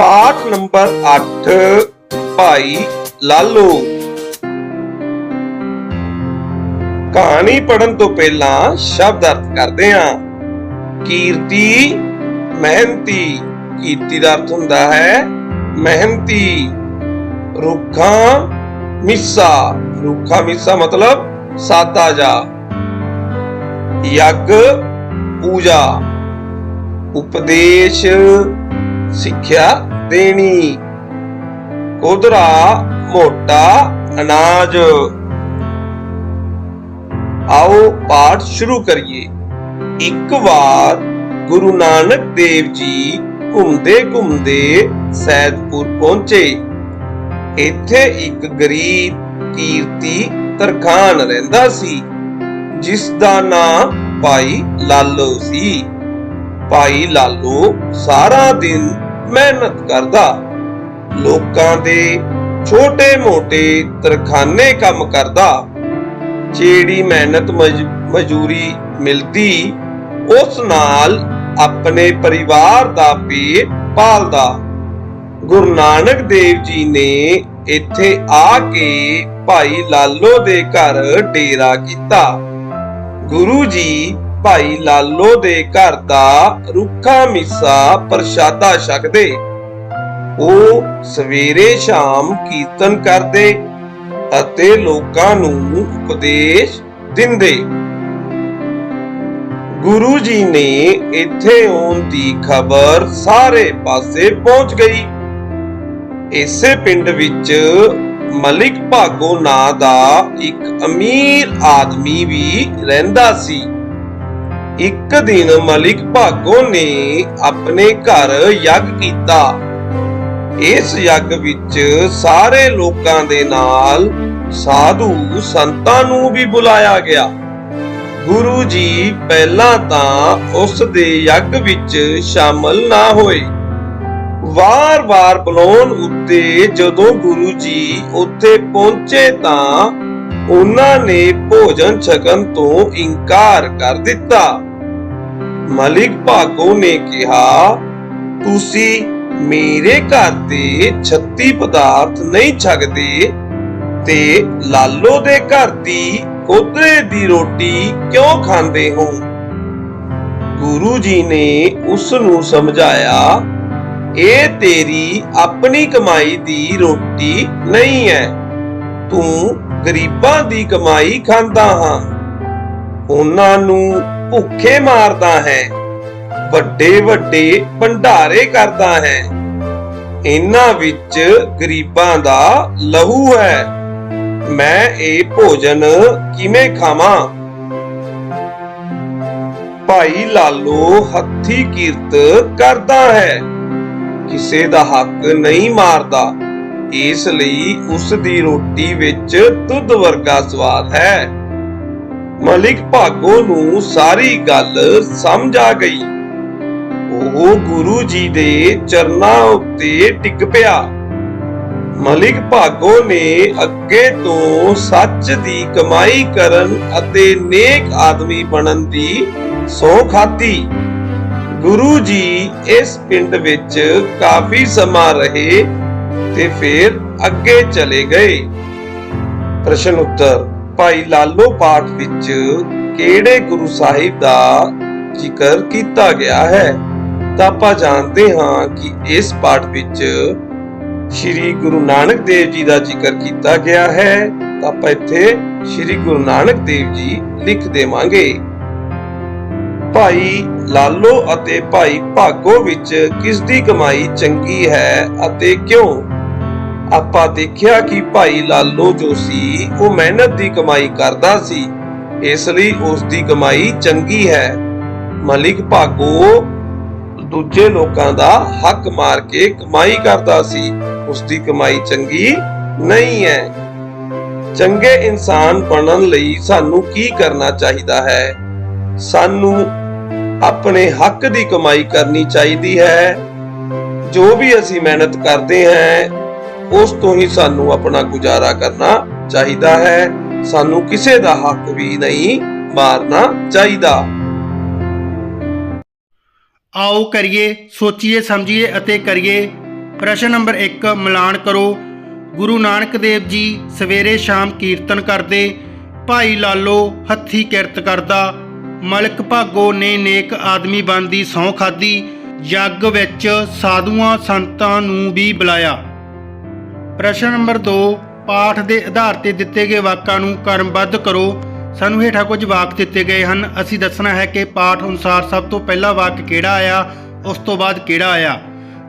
ਪਾਠ ਨੰਬਰ 8 ਭਾਈ ਲਾਲੋ। ਕਹਾਣੀ ਪੜਨ ਤੋਂ ਪਹਿਲਾਂ ਸ਼ਬਦ ਅਰਥ ਕਰਦੇ ਹਾਂ। ਕੀਰਤੀ ਮਿਹਨਤੀ ਕੀਰਤੀ ਦਾ ਅਰਥ ਹੁੰਦਾ ਹੈ ਮਿਹਨਤੀ ਰੁੱਖਾਂ, ਮਿੱਸਾ। ਰੁੱਖਾ, ਮਿੱਸਾ ਮਤਲਬ ਸਾਦਾ ਜਾ। ਯੱਗ, ਪੂਜਾ। ਉਪਦੇਸ਼, ਸਿੱਖਿਆ। ਦੇਣੀ। ਕੋਦਰਾ ਮੋਟਾ ਅਨਾਜ। ਆਓ ਪਾਠ ਸ਼ੁਰੂ ਕਰੀਏ। ਇੱਕ ਵਾਰ ਗੁਰੂ ਨਾਨਕ ਦੇਵ ਜੀ ਘੁੰਮਦੇ ਘੁੰਮਦੇ ਸੈਦਪੁਰ ਪਹੁੰਚੇ। ਇੱਥੇ ਇੱਕ ਗਰੀਬ ਕੀਰਤੀ ਤਰਖਾਨ ਰਹਿੰਦਾ ਸੀ ਜਿਸ ਦਾ ਨਾਂ ਭਾਈ ਲਾਲੋ ਸੀ। ਭਾਈ ਲਾਲੋ ਸਾਰਾ ਦਿਨ ਮਿਹਨਤ ਕਰਦਾ। ਲੋਕਾਂ ਦੇ ਛੋਟੇ-ਮੋਟੇ ਤਰਖਾਨੇ ਕੰਮ ਕਰਦਾ। ਜਿਹੜੀ ਮਿਹਨਤ ਮਜ਼ਦੂਰੀ ਮਿਲਦੀ, ਉਸ ਨਾਲ ਆਪਣੇ ਪਰਿਵਾਰ ਦਾ ਪੇਟ ਪਾਲਦਾ। ਗੁਰੂ ਨਾਨਕ ਦੇਵ ਜੀ ਨੇ ਇੱਥੇ ਆ ਕੇ ਭਾਈ ਲਾਲੋ ਦੇ ਘਰ ਡੇਰਾ ਕੀਤਾ। ਗੁਰੂ ਜੀ ਭਾਈ ਲਾਲੋ ਦੇ ਘਰ ਦਾ ਰੁੱਖਾ ਮਿੱਸਾ ਪ੍ਰਸ਼ਾਦਾ ਛਕਦੇ। ਉਹ ਸਵੇਰੇ ਸ਼ਾਮ ਕੀਰਤਨ ਕਰਦੇ ਅਤੇ ਲੋਕਾਂ ਨੂੰ ਉਪਦੇਸ਼ ਦਿੰਦੇ। ਗੁਰੂ ਜੀ ਨੇ ਇੱਥੇ ਆਉਣ ਦੀ ਖਬਰ ਸਾਰੇ ਪਾਸੇ ਪਹੁੰਚ ਗਈ। ਇਸੇ ਪਿੰਡ ਵਿੱਚ ਮਲਿਕ ਭਾਗੋ ਨਾਂ ਦਾ ਇੱਕ ਅਮੀਰ ਆਦਮੀ ਵੀ ਰਹਿੰਦਾ ਸੀ। ਇੱਕ ਦਿਨ ਮਲਿਕ ਭਾਗੋ ਨੇ ਆਪਣੇ ਘਰ ਯੱਗ ਕੀਤਾ। ਇਸ ਯੱਗ ਵਿੱਚ ਸਾਰੇ ਲੋਕਾਂ ਦੇ ਨਾਲ ਸਾਧੂ ਸੰਤਾਂ ਨੂੰ ਵੀ ਬੁਲਾਇਆ ਗਿਆ। ਗੁਰੂ ਜੀ ਪਹਿਲਾਂ ਤਾਂ ਉਸ ਦੇ ਯੱਗ ਵਿੱਚ ਸ਼ਾਮਲ ਨਾ ਹੋਏ। ਵਾਰ-ਵਾਰ ਬੁਲਾਉਣ ਉੱਤੇ ਜਦੋਂ ਗੁਰੂ ਜੀ ਉੱਥੇ ਪਹੁੰਚੇ ਤਾਂ ਉਹਨਾਂ ਨੇ ਭੋਜਨ ਛਕਣ ਤੋਂ ਇਨਕਾਰ ਕਰ ਦਿੱਤਾ। ਮਲਿਕ ਭਾਗੋ ਨੇ ਕਿਹਾ, ਤੁਸੀਂ ਮੇਰੇ ਘਰ ਦੇ 36 ਪਦਾਰਥ ਨਹੀਂ ਛਕਦੇ ਤੇ ਲਾਲੋ ਦੇ ਘਰ ਦੀ ਕੋਦਰੇ ਦੀ ਰੋਟੀ ਕਿਉਂ ਖਾਂਦੇ ਹੋ? ਗੁਰੂ ਜੀ ਨੇ ਉਸ ਨੂੰ ਸਮਝਾਇਆ, ਇਹ ਤੇਰੀ ਆਪਣੀ ਕਮਾਈ ਦੀ ਰੋਟੀ ਨਹੀਂ ਹੈ। ਤੂੰ ਗਰੀਬਾਂ ਦੀ ਕਮਾਈ ਖਾਂਦਾ ਹਾਂ। ਉਹਨਾਂ ਨੂੰ ਭੁੱਖੇ ਮਾਰਦਾ ਹੈ, ਵੱਡੇ ਵੱਡੇ ਭੰਡਾਰੇ ਕਰਦਾ ਹੈ। ਇਹਨਾਂ ਵਿੱਚ ਗਰੀਬਾਂ ਦਾ ਲਹੂ ਹੈ। ਮੈਂ ਇਹ ਭੋਜਨ ਕਿਵੇਂ ਖਾਵਾਂ? ਭਾਈ ਲਾਲੋ ਹੱਥੀ ਕੀਰਤ ਕਰਦਾ ਹੈ। ਕਿਸੇ ਦਾ ਹੱਕ ਨਹੀਂ ਮਾਰਦਾ। ਇਸ ਲਈ ਉਸ ਦੀ ਰੋਟੀ ਵਿੱਚ ਦੁੱਧ ਵਰਗਾ ਸਵਾਦ ਹੈ। ਮਲਿਕ ਭਾਗੋ ਨੂੰ ਸਾਰੀ ਗੱਲ ਸਮਝ ਆ ਗਈ। ਉਹ ਗੁਰੂ ਜੀ ਦੇ ਚਰਨਾਂ ਉੱਤੇ ਟਿਕ ਪਿਆ। ਮਲਿਕ ਭਾਗੋ ਨੇ ਅੱਗੇ ਤੋਂ ਸੱਚ ਦੀ ਕਮਾਈ ਕਰਨ ਅਤੇ ਨੇਕ ਆਦਮੀ ਬਣਨ ਦੀ ਸਹੁੰ ਖਾਧੀ। ਗੁਰੂ ਜੀ ਇਸ ਪਿੰਡ ਵਿੱਚ ਕਾਫੀ ਸਮਾਂ ਰਹੇ ਤੇ ਫਿਰ ਅੱਗੇ ਚਲੇ ਗਏ। ਪ੍ਰਸ਼ਨ ਉੱਤਰ ਭਾਈ ਲਾਲੋ ਪਾਠ ਵਿੱਚ ਕਿਹੜੇ ਗੁਰੂ ਸਾਹਿਬ ਦਾ ਜ਼ਿਕਰ ਕੀਤਾ ਗਿਆ ਹੈ? ਤਾਂ ਆਪਾਂ ਜਾਣਦੇ ਹਾਂ ਕਿ ਇਸ ਪਾਠ ਵਿੱਚ ਸ਼੍ਰੀ ਗੁਰੂ ਨਾਨਕ ਦੇਵ ਜੀ ਦਾ ਜ਼ਿਕਰ ਕੀਤਾ ਗਿਆ ਹੈ। ਤਾਂ ਆਪਾਂ ਇੱਥੇ ਸ਼੍ਰੀ ਗੁਰੂ ਨਾਨਕ ਦੇਵ ਜੀ ਲਿਖ ਦੇਵਾਂਗੇ। ਭਾਈ ਲਾਲੋ ਅਤੇ ਭਾਈ ਭਾਗੋ ਵਿੱਚ ਕਿਸ ਦੀ ਕਮਾਈ ਚੰਗੀ ਹੈ ਅਤੇ ਕਿਉਂ? ਆਪਾਂ ਦੇਖਿਆ ਕਿ ਭਾਈ ਲਾਲੋ ਜੋ ਸੀ, ਉਹ ਮਿਹਨਤ ਦੀ ਕਮਾਈ ਕਰਦਾ ਸੀ। ਇਸ ਲਈ ਉਸ ਦੀ ਕਮਾਈ ਚੰਗੀ ਹੈ। ਮਲਿਕ ਭਾਗੋ ਦੂਜੇ ਲੋਕਾਂ ਦਾ ਹੱਕ ਮਾਰ ਕੇ ਕਮਾਈ ਕਰਦਾ ਸੀ। ਉਸ ਦੀ ਕਮਾਈ ਚੰਗੀ ਨਹੀਂ ਹੈ। ਚੰਗੇ ਇਨਸਾਨ ਬਣਨ ਲਈ ਸਾਨੂੰ ਕੀ ਕਰਨਾ ਚਾਹੀਦਾ ਹੈ? ਸਾਨੂੰ ਆਪਣੇ ਹੱਕ ਦੀ ਕਮਾਈ ਕਰਨੀ ਚਾਹੀਦੀ ਹੈ। ਜੋ ਵੀ ਅਸੀਂ ਮਿਹਨਤ ਕਰਦੇ ਹਾਂ ਉਸ ਤੋਂ ਹੀ ਸਾਨੂੰ ਆਪਣਾ ਗੁਜ਼ਾਰਾ ਕਰਨਾ ਚਾਹੀਦਾ ਹੈ। ਸਾਨੂੰ ਕਿਸੇ ਦਾ ਹੱਕ ਵੀ ਨਹੀਂ ਮਾਰਨਾ ਚਾਹੀਦਾ। ਆਓ ਕਰੀਏ, ਸੋਚੀਏ, ਸਮਝੀਏ ਅਤੇ ਕਰੀਏ। ਪ੍ਰਸ਼ਨ ਨੰਬਰ 1 ਮਿਲਾਨ ਕਰੋ। ਗੁਰੂ ਨਾਨਕ ਦੇਵ ਜੀ ਸਵੇਰੇ ਸ਼ਾਮ ਕੀਰਤਨ ਕਰਦੇ, ਭਾਈ ਲਾਲੋ ਹੱਥੀ ਕਿਰਤ ਕਰਦਾ। ਮਲਕ ਭਾਗੋ ਨੇ ਨੇਕ ਆਦਮੀ ਬਣਦੀ, ਸਹੁੰ ਖਾਦੀ ਜੱਗ ਵਿੱਚ ਸਾਧੂਆਂ ਸੰਤਾਂ ਨੂੰ ਵੀ ਬੁਲਾਇਆ। ਪ੍ਰਸ਼ਨ ਨੰਬਰ 2 ਪਾਠ ਦੇ ਆਧਾਰ ਤੇ ਦਿੱਤੇ ਗਏ ਵਾਕਾਂ ਨੂੰ ਕਰਮਬੱਧ ਕਰੋ। ਸਾਨੂੰ ਹੇਠਾਂ ਕੁਝ ਵਾਕ ਦਿੱਤੇ ਗਏ ਹਨ। ਅਸੀਂ ਦੱਸਣਾ ਹੈ ਕਿ ਪਾਠ ਅਨੁਸਾਰ ਸਭ ਤੋਂ ਪਹਿਲਾ ਵਾਕ ਕਿਹੜਾ ਆਇਆ, ਉਸ ਤੋਂ ਬਾਅਦ ਕਿਹੜਾ ਆਇਆ?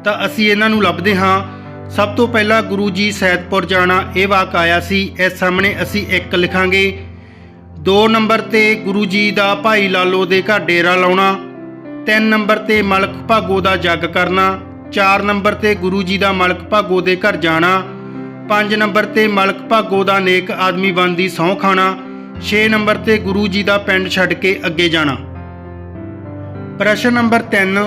ਤਾਂ ਅਸੀਂ ਇਹਨਾਂ ਨੂੰ ਲੱਭਦੇ ਹਾਂ। ਸਭ ਤੋਂ ਪਹਿਲਾਂ ਗੁਰੂ ਜੀ ਸੈਦਪੁਰ ਜਾਣਾ, ਇਹ ਵਾਕ ਆਇਆ ਸੀ। ਇਸ ਸਾਹਮਣੇ ਅਸੀਂ ਇੱਕ ਲਿਖਾਂਗੇ। 2 ਨੰਬਰ ਤੇ ਗੁਰੂ ਜੀ ਦਾ ਭਾਈ ਲਾਲੋ ਦੇ ਘਰ ਡੇਰਾ ਲਾਉਣਾ। 3 ਨੰਬਰ ਤੇ ਮਲਕ ਭਾਗੋ ਦਾ ਜੱਗ ਕਰਨਾ। 4 ਨੰਬਰ ਤੇ ਗੁਰੂ ਜੀ ਦਾ ਮਲਕ ਭਾਗੋ ਦੇ ਘਰ ਜਾਣਾ। 5 ਨੰਬਰ ਤੇ ਮਲਕ ਭਾਗੋ ਦਾ ਨੇਕ ਆਦਮੀ ਬਣਦੀ ਸਹੁੰ ਖਾਣਾ 6 ਨੰਬਰ ਤੇ ਗੁਰੂ ਜੀ ਦਾ ਪਿੰਡ ਛੱਡ ਕੇ ਅੱਗੇ ਜਾਣਾ। ਪ੍ਰਸ਼ਨ ਨੰਬਰ 3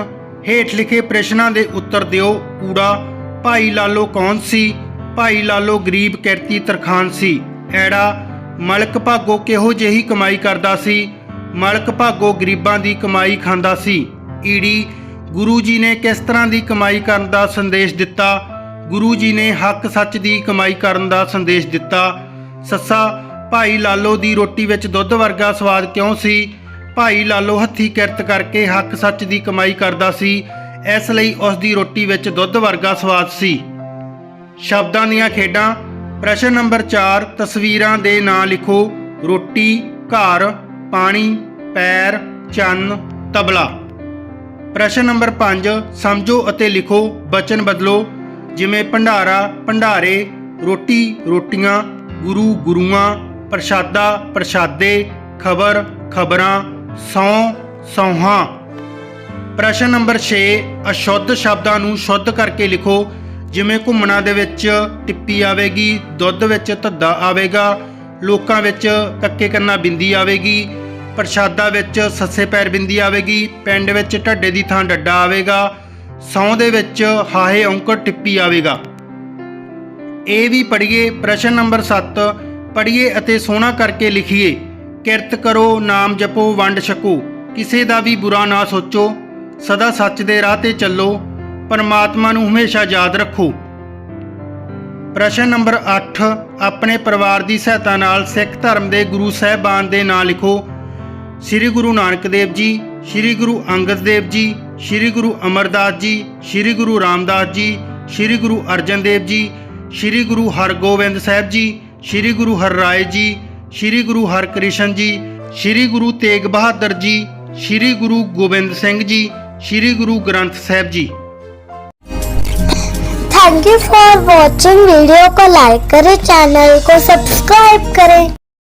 ਹੇਠ ਲਿਖੇ ਪ੍ਰਸ਼ਨਾਂ ਦੇ ਉੱਤਰ ਦਿਓ, ਕੂੜਾ, ਭਾਈ ਲਾਲੋ ਕੌਣ ਸੀ? ਭਾਈ ਲਾਲੋ ਗਰੀਬ ਕਿਰਤੀ ਤਰਖਾਨ ਸੀ। ਐੜਾ ਮਲਕ ਭਾਗੋ ਕਿਹੋ ਜਿਹੀ ਕਮਾਈ ਕਰਦਾ ਸੀ? ਮਲਕ ਭਾਗੋ ਗਰੀਬਾਂ ਦੀ ਕਮਾਈ ਖਾਂਦਾ ਸੀ। ਈੜੀ, ਗੁਰੂ ਜੀ ਨੇ ਕਿਸ ਤਰ੍ਹਾਂ ਦੀ ਕਮਾਈ ਕਰਨ ਦਾ ਸੰਦੇਸ਼ ਦਿੱਤਾ? ਗੁਰੂ ਜੀ ਨੇ ਹੱਕ ਸੱਚ ਦੀ ਕਮਾਈ ਕਰਨ ਦਾ ਸੰਦੇਸ਼ ਦਿੱਤਾ। ਸੱਸਾ, ਭਾਈ ਲਾਲੋ ਦੀ ਰੋਟੀ ਵਿੱਚ ਦੁੱਧ ਵਰਗਾ ਸਵਾਦ ਕਿਉਂ ਸੀ? ਭਾਈ ਲਾਲੋ ਹੱਥੀ ਕਿਰਤ ਕਰਕੇ ਹੱਕ ਸੱਚ ਦੀ ਕਮਾਈ ਕਰਦਾ ਸੀ, ਇਸ ਲਈ ਉਸ ਦੀ ਰੋਟੀ ਵਿੱਚ ਦੁੱਧ ਵਰਗਾ ਸਵਾਦ ਸੀ। ਸ਼ਬਦਾਂ ਦੀਆਂ ਖੇਡਾਂ। ਪ੍ਰਸ਼ਨ ਨੰਬਰ 4 ਤਸਵੀਰਾਂ ਦੇ ਨਾਂ ਲਿਖੋ। ਰੋਟੀ, ਘਰ, ਪਾਣੀ, ਪੈਰ, ਚੰਨ, ਤਬਲਾ। ਪ੍ਰਸ਼ਨ ਨੰਬਰ 5 ਸਮਝੋ ਅਤੇ ਲਿਖੋ। ਬਚਨ ਬਦਲੋ। ਜਿਵੇਂ ਭੰਡਾਰਾ, ਭੰਡਾਰੇ, ਰੋਟੀ, ਰੋਟੀਆਂ, ਗੁਰੂ, ਗੁਰੂਆਂ, ਪ੍ਰਸ਼ਾਦਾ, ਪ੍ਰਸ਼ਾਦੇ, ਖਬਰ, ਖਬਰਾਂ, ਸੌ, ਸੌਹਾਂ। ਪ੍ਰਸ਼ਨ ਨੰਬਰ 6 ਅਸ਼ੁੱਧ ਸ਼ਬਦਾਂ ਨੂੰ ਸ਼ੁੱਧ ਕਰਕੇ ਲਿਖੋ। ਜਿਵੇਂ ਘੁੰਮਣਾ ਦੇ ਵਿੱਚ ਟਿੱਪੀ ਆਵੇਗੀ, ਦੁੱਧ ਵਿੱਚ ਧੱਦਾ ਆਵੇਗਾ, ਲੋਕਾਂ ਵਿੱਚ ਕੱਕੇ ਕੰਨਾ ਬਿੰਦੀ ਆਵੇਗੀ, ਪ੍ਰਸ਼ਾਦਾ ਵਿੱਚ ਸੱਸੇ ਪੈਰ ਬਿੰਦੀ ਆਵੇਗੀ, ਪਿੰਡ ਵਿੱਚ ਢੱਡੇ ਦੀ ਥਾਂ ਡੱਡਾ ਆਵੇਗਾ ਸੌਂ ਦੇ ਵਿੱਚ ਹਾਹੇ ਔਂਕੜ ਟਿੱਪੀ ਆਵੇਗਾ। ਇਹ ਵੀ ਪੜ੍ਹੀਏ, ਪ੍ਰਸ਼ਨ ਨੰਬਰ 7 ਪੜ੍ਹੀਏ ਅਤੇ ਸੋਹਣਾ ਕਰਕੇ ਲਿਖੀਏ, ਕਿਰਤ ਕਰੋ, ਨਾਮ ਜਪੋ, ਵੰਡ ਛਕੋ, ਕਿਸੇ ਦਾ ਵੀ ਬੁਰਾ ਨਾ ਸੋਚੋ, ਸਦਾ ਸੱਚ ਦੇ ਰਾਹ ਤੇ ਚੱਲੋ, ਪਰਮਾਤਮਾ ਨੂੰ ਹਮੇਸ਼ਾ ਯਾਦ ਰੱਖੋ। ਪ੍ਰਸ਼ਨ ਨੰਬਰ 8 ਆਪਣੇ ਪਰਿਵਾਰ ਦੀ ਸਹਾਇਤਾ ਨਾਲ ਸਿੱਖ ਧਰਮ ਦੇ ਗੁਰੂ ਸਾਹਿਬਾਨ ਦੇ ਨਾਂ ਲਿਖੋ। ਸ੍ਰੀ ਗੁਰੂ ਨਾਨਕ ਦੇਵ ਜੀ ਸ੍ਰੀ ਗੁਰੂ ਅੰਗਦ ਦੇਵ ਜੀ ਸ੍ਰੀ ਗੁਰੂ ਅਮਰਦਾਸ ਜੀ ਸ੍ਰੀ ਗੁਰੂ ਰਾਮਦਾਸ ਜੀ ਸ੍ਰੀ ਗੁਰੂ ਅਰਜਨ ਦੇਵ ਜੀ ਸ੍ਰੀ ਗੁਰੂ ਹਰਗੋਬਿੰਦ ਸਾਹਿਬ ਜੀ ਸ੍ਰੀ ਗੁਰੂ ਹਰਰਾਏ ਜੀ ਸ੍ਰੀ ਗੁਰੂ ਹਰਕ੍ਰਿਸ਼ਨ ਜੀ ਸ੍ਰੀ ਗੁਰੂ ਤੇਗ ਬਹਾਦਰ ਜੀ ਸ੍ਰੀ ਗੁਰੂ ਗੋਬਿੰਦ ਸਿੰਘ ਜੀ ਸ੍ਰੀ Guru Granth Sahib ji thank you for watching video को लाइक करें चैनल को सब्सक्राइब करें